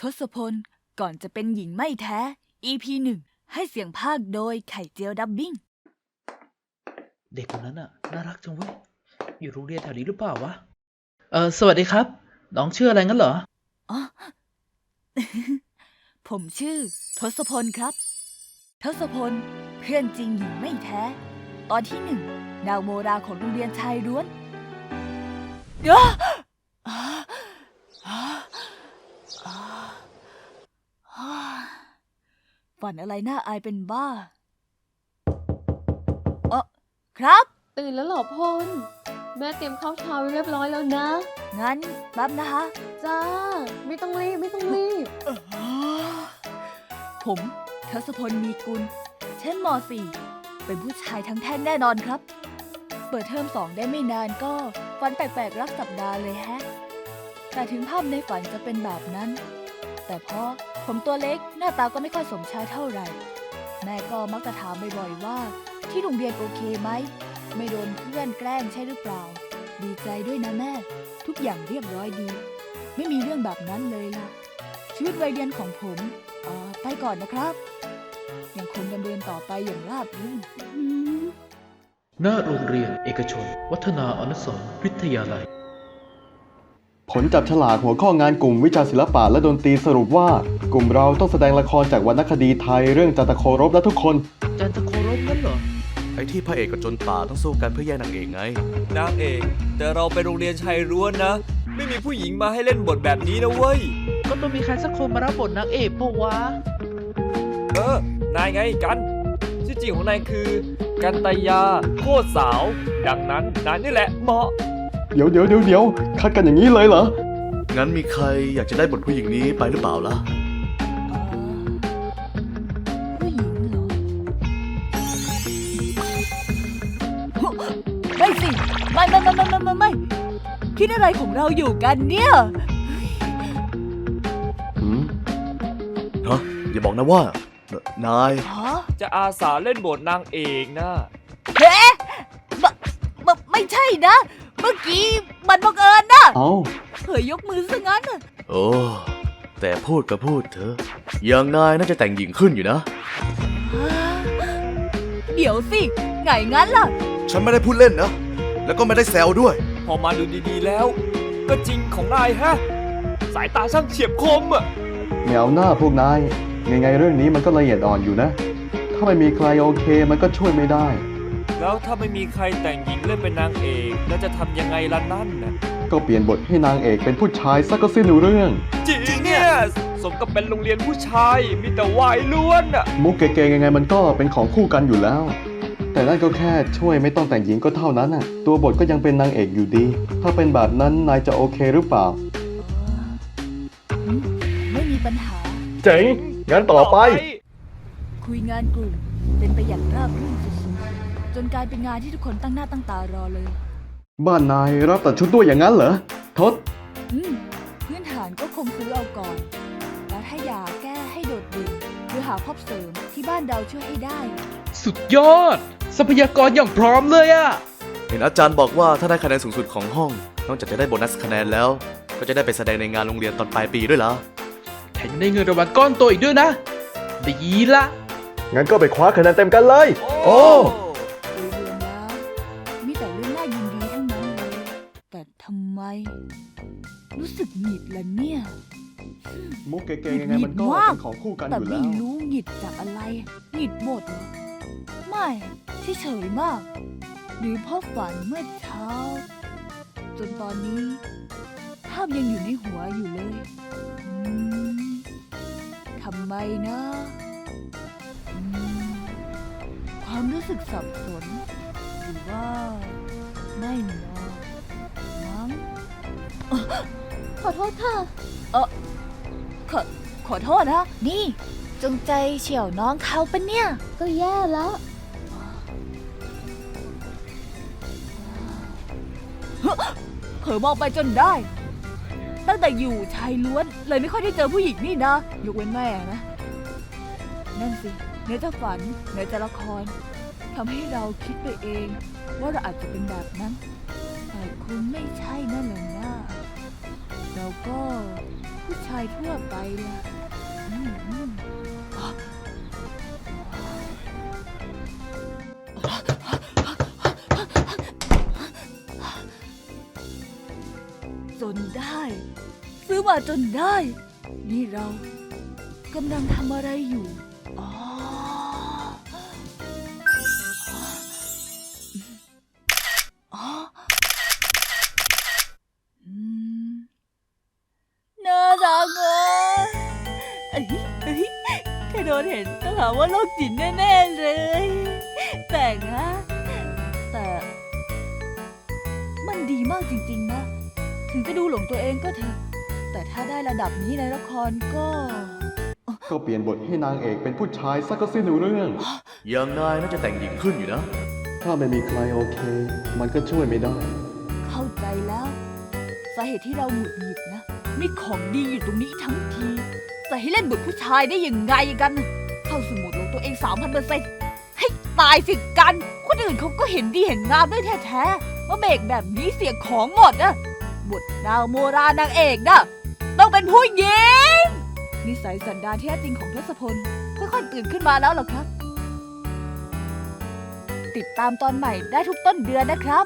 ทศพล ก่อนจะเป็นหญิงไม่แท้ EP หนึ่งให้เสียงภาคโดยไข่เจียวดับบิ้ง เด็กคนนั้นน่ะน่ารักจังเว้ย อยู่โรงเรียนแถวนี้หรือเปล่าวะ เออสวัสดีครับ น้องชื่ออะไรงั้นเหรอ อ๋อ ผมชื่อ ทศพลครับ ทศพล เพื่อนจริงหญิงไม่แท้ ตอนที่หนึ่งนางโมราของโรงเรียนชายล้วนอ้าอ้าอ้าอ้าอ้า ฝันอะไรน่าอายเป็นบ้าเออครับ ตื่นแล้วเหรอพล แม่เตรียมข้าวเช้าไว้เรียบร้อยแล้วนะ งั้นแป๊บนะคะ จ้า ไม่ต้องรีบไม่ต้องรีบ ผมทศพลมีกุลเช่นม .4 เป็นผู้ชายทั้งแท่งแน่นอนครับ เปิดเทอมสองได้ไม่นานก็ฝันแปลกๆ รับสัปดาห์เลยแฮะ แต่ถึงภาพในฝันจะเป็นแบบนั้น แต่เพราะผมตัวเล็กหน้าตาก็ไม่ค่อยสมชายเท่าไหร่ แม่ก็มักจะถามบ่อยๆว่า ที่โรงเรียนโอเคไหม ไม่โดนเพื่อนแกล้งใช่หรือเปล่า ดีใจด้วยนะแม่ ทุกอย่างเรียบร้อยดี ไม่มีเรื่องแบบนั้นเลยล่ะ ชีวิตวัยเรียนของผมอ่อไปก่อนนะครับ ยังคงดำเนินต่อไปอย่างราบรื่นหน้าโรงเรียนเอกชน วัฒนาอนุสรณ์วิทยาลัย ผลจับฉลากหัวข้องานกลุ่มวิชาศิลปะและดนตรีสรุปว่า กลุ่มเราต้องแสดงละครจากวรรณคดีไทยเรื่องจันทโครบและทุกคน จันทโครบงั้นเหรอ ไอ้ที่พระเอกกับจนป่าต้องสู้กันเพื่อแย่งนางเอกไง นางเอก แต่เราไปโรงเรียนชายล้วนนะ ไม่มีผู้หญิงมาให้เล่นบทแบบนี้นะเว้ย ก็ต้องมีใครสักคนมารับบทนางเอกปะวะ เออ นายไงกันชื่อจริงของนายคือ กันตยาโคตรสาว ดังนั้นนายนี่แหละเหมาะเดี๋ยวเดี๋ยวเดี๋ยวเดี๋ยวคัดกันอย่างนี้เลยเหรอ งั้นมีใครอยากจะได้บทผู้หญิงนี้ไปหรือเปล่าล่ะเอ่อผู้หญิงเหรอไม่สิ ไม่ไม่ไม่ไม่ไม่ไม่ไม่คิดอะไรของเราอยู่กันเนี่ยหืมฮะอย่าบอกนะว่าเอ่อนาย ฮะจะอาสาเล่นบทนางเอกนะเฮ้บบบไม่ใช่นะเมื่อกี้มันบังเอิญนะเอาเผยยกมือซะงั้นน่ะโอ้ แต่พูดก็พูดเถอะ อย่างนายน่าจะแต่งหญิงขึ้นอยู่นะ เดี๋ยวสิไงงั้นล่ะ ฉันไม่ได้พูดเล่นนะ แล้วก็ไม่ได้แซวด้วย พอมาดูดีๆแล้ว ก็จริงของนายฮะ สายตาช่างเฉียบคมอะเหนียวหน้าพวกนายยังไงเรื่องนี้มันก็ละเอียดอ่อนอยู่นะ ถ้าไม่มีใครโอเคมันก็ช่วยไม่ได้ แล้วถ้าไม่มีใครแต่งหญิงเล่นเป็นนางเอกแล้วจะทำยังไงล่ะนั่นน่ะก็เปลี่ยนบทให้นางเอกเป็นผู้ชายซะก็สิ้นเรื่องจริงเนี่ยสมกับเป็นโรงเรียนผู้ชายมีแต่วายล้วนอะมุกเก๋ๆยังไงมันก็เป็นของคู่กันอยู่แล้ว แต่นั่นก็แค่ช่วยไม่ต้องแต่งหญิงก็เท่านั้นน่ะ ตัวบทก็ยังเป็นนางเอกอยู่ดี ถ้าเป็นแบบนั้นนายจะโอเคหรือเปล่าอืมไม่มีปัญหา เจ๋งงั้นต่อไป คุยงานกลุ่มเป็นไปอย่างราบรื่นสุดๆจ นกลายเป็นงานที่ทุกคนตั้งหน้าตั้งตารอเลย บ้านนายรับตัดชุดด้วยอย่างนั้นเหรอ ทศ อืมพื้นฐานก็คงซื้อเอาก่อน แล้วถ้าอยากแก้ให้โดดเด่นหรือหาพอบเสริมที่บ้านเราช่วยให้ได้ สุดยอด ทรัพยากรอย่างพร้อมเลยอะเห็นอาจารย์บอกว่าถ้าได้คะแนนสูงสุดของห้อง นอกจากจะได้โบนัสคะแนนแล้ว ก็จะได้ไปแสดงในงานโรงเรียนตอนปลายปีด้วยล่ะแถมยังได้เงินรางวัลก้อนโตอีกด้วยนะ ดีละ งั้นก็ไปคว้าคะแนนเต็มกันเลย โอ้ รู้สึกหงิดละเนี่ย มุกเก๋ๆยังไงมันก็เป็นของคู่กันแต่อยู่ไม่แล้วรู้หงิดจากอะไร หงิดหมดเหรอไม่ที่เฉยมาก หรือเพราะฝันเมื่อเช้า จนตอนนี้ ภาพยังอยู่ในหัวอยู่เลยอืมทำไมนะอืมความรู้สึกสับสน หรือว่า ไม่เนาะมั้ง ขอโทษค่ะขอขอโทษนะ นี่ จงใจเฉี่ยวน้องเขาปะเนี่ย ก็แย่แล้ว เผลอมองไปจนได้ ตั้งแต่อยู่ชายล้วนเลยไม่ค่อยได้เจอผู้หญิงนี่นะยกเว้นแม่นะ นั่นสิเนื้อจะฝันเนื้อจะละครทำให้เราคิดไปเอง ว่าเราอาจจะเป็นแบบนั้น แต่คงไม่ใช่นั่นแหละนะ แล้วก็ผู้ชายทั่วไปล่ะอืมอืมอะจนได้ ซื้อมาจนได้ นี่เรากำลังทำอะไรอยู่ นเห็นต้องหาว่าโรคจิตแน่ๆเลย แต่นะ แต่ มันดีมากจริงๆนะ ถึงจะดูหลงตัวเองก็เถอะ แต่ถ้าได้ระดับนี้ในละครก็ ก็เปลี่ยนบทให้นางเอกเป็นผู้ชายซะก็สิ้นเรื่องอย่างนายน่าจะแต่งหญิงขึ้นอยู่นะ ถ้าไม่มีใครโอเค มันก็ช่วยไม่ได้ เข้าใจแล้ว สาเหตุที่เราหงุดหงิดนะ มีของดีอยู่ตรงนี้ทั้งที แต่ให้เล่นบทผู้ชายได้ยังไงกัน เข้าสมุดลงตัวเองสามพันเปอร์เซ็นต์ให้ตายสิกัน คนอื่นเขาก็เห็นดีเห็นงามด้วยแท้ๆว่าเบรกแบบนี้เสียของหมดอะบทดาวโมรานางเอกนะต้องเป็นผู้หญิงนิสัยสันดานแท้จริงของทศพล ค่อยๆตื่นขึ้นมาแล้วหรอครับ ติดตามตอนใหม่ได้ทุกต้นเดือนนะครับ